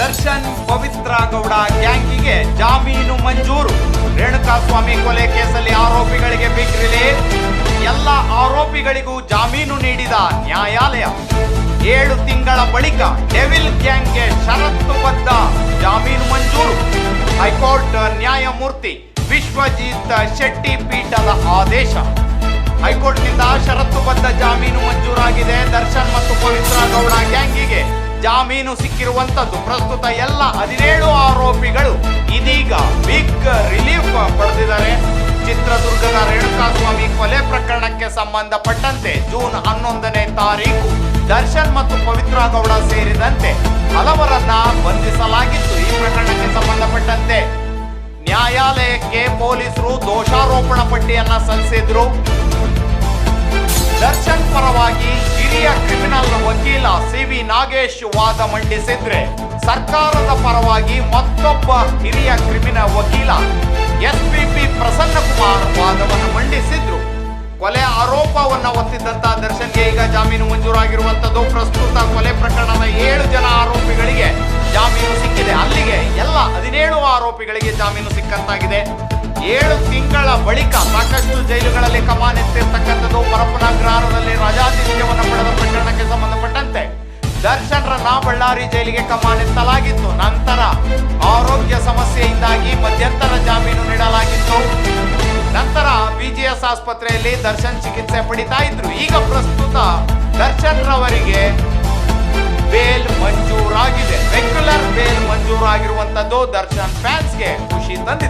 ದರ್ಶನ್ ಪವಿತ್ರ ಗೌಡ ಗ್ಯಾಂಗಿಗೆ ಜಾಮೀನು ಮಂಜೂರು. ರೇಣುಕಾಸ್ವಾಮಿ ಕೊಲೆ ಕೇಸಲ್ಲಿ ಆರೋಪಿಗಳಿಗೆ ಬಿಗ್ ರಿಲೀಫ್ ಎಲ್ಲ ಆರೋಪಿಗಳಿಗೂ ಜಾಮೀನು ನೀಡಿದ ನ್ಯಾಯಾಲಯ. ಏಳು ತಿಂಗಳ ಬಳಿಕ ಡೆವಿಲ್ ಗ್ಯಾಂಗ್ಗೆ ಷರತ್ತುಬದ್ಧ ಜಾಮೀನು ಮಂಜೂರು. ಹೈಕೋರ್ಟ್ ನ್ಯಾಯಮೂರ್ತಿ ವಿಶ್ವಜಿತ್ ಶೆಟ್ಟಿ ಪೀಠದ ಆದೇಶ. ಹೈಕೋರ್ಟ್ನಿಂದ ಷರತ್ತುಬದ್ಧ ಜಾಮೀನು ಮಂಜೂರಾಗಿದೆ. ದರ್ಶನ್ ಮತ್ತು ಪವಿತ್ರ ಗೌಡ ಗ್ಯಾಂಗಿಗೆ ಜಾಮೀನು ಸಿಕ್ಕಿರುವಂತದ್ದು ಪ್ರಸ್ತುತ ಎಲ್ಲ ಹದಿನೇಳು ಆರೋಪಿಗಳು ಇದೀಗ ಬಿಗ್ ರಿಲೀಫ್ ಪಡೆದಿದ್ದಾರೆ. ಚಿತ್ರದುರ್ಗದ ರೇಣುಕಾಸ್ವಾಮಿ ಕೊಲೆ ಪ್ರಕರಣಕ್ಕೆ ಸಂಬಂಧಪಟ್ಟಂತೆ ಜೂನ್ ಹನ್ನೊಂದನೇ ತಾರೀಕು ದರ್ಶನ್ ಮತ್ತು ಪವಿತ್ರ ಗೌಡ ಸೇರಿದಂತೆ ಹಲವರನ್ನ ಬಂಧಿಸಲಾಗಿತ್ತು. ಈ ಪ್ರಕರಣಕ್ಕೆ ಸಂಬಂಧಪಟ್ಟಂತೆ ನ್ಯಾಯಾಲಯಕ್ಕೆ ಪೊಲೀಸರು ದೋಷಾರೋಪಣ ಪಟ್ಟಿಯನ್ನ ಸಲ್ಲಿಸಿದ್ರು. ದರ್ಶನ್ ಸಿ ವಿ ನಾಗೇಶ್ ವಾದ ಮಂಡಿಸಿದ್ರೆ ಸರ್ಕಾರದ ಪರವಾಗಿ ಮತ್ತೊಬ್ಬ ಹಿರಿಯ ಕ್ರಿಮಿನಲ್ ವಕೀಲ S P P Prasanna Kumar ವಾದವನ್ನು ಮಂಡಿಸಿದ್ರು. ಕೊಲೆ ಆರೋಪವನ್ನ ಹೊತ್ತಿದ್ದಂತಹ ದರ್ಶನ್ಗೆ ಈಗ ಜಾಮೀನು ಮಂಜೂರಾಗಿರುವಂತದ್ದು. ಪ್ರಸ್ತುತ ಕೊಲೆ ಪ್ರಕರಣದ ಏಳು ಜನ ಆರೋಪಿಗಳಿಗೆ ಜಾಮೀನು ಸಿಕ್ಕಿದೆ. ಅಲ್ಲಿಗೆ ಎಲ್ಲ ಹದಿನೇಳು ಆರೋಪಿಗಳಿಗೆ ಜಾಮೀನು ಸಿಕ್ಕಂತಾಗಿದೆ. ಏಳು ತಿಂಗಳ ಬಳಿಕ ಸಾಕಷ್ಟು ಜೈಲುಗಳಲ್ಲಿ ಕಮಾನೆತ್ತಿರ್ತಕ್ಕಂಥದ್ದು ಬಳ್ಳಾರಿ ಜೈಲಿಗೆ ಕಮಾನೆತ್ತಲಾಗಿತ್ತು ನಂತರ ಆರೋಗ್ಯ ಸಮಸ್ಯೆಯಿಂದಾಗಿ ಮಧ್ಯಂತರ ಜಾಮೀನು ನೀಡಲಾಗಿತ್ತು. ನಂತರ ಬಿಜಿಎಸ್ ಆಸ್ಪತ್ರೆಯಲ್ಲಿ ದರ್ಶನ್ ಚಿಕಿತ್ಸೆ ಪಡಿತಾ ಇದ್ರು. ಈಗ ಪ್ರಸ್ತುತ ದರ್ಶನ್ ರವರಿಗೆ ಬೇಲ್ ಮಂಜೂರಾಗಿದೆ. ರೆಗ್ಯುಲರ್ ಬೇಲ್ ಮಂಜೂರಾಗಿರುವಂತದ್ದು ದರ್ಶನ್ ಫ್ಯಾನ್ಸ್ಗೆ ಖುಷಿ ತಂದಿದೆ.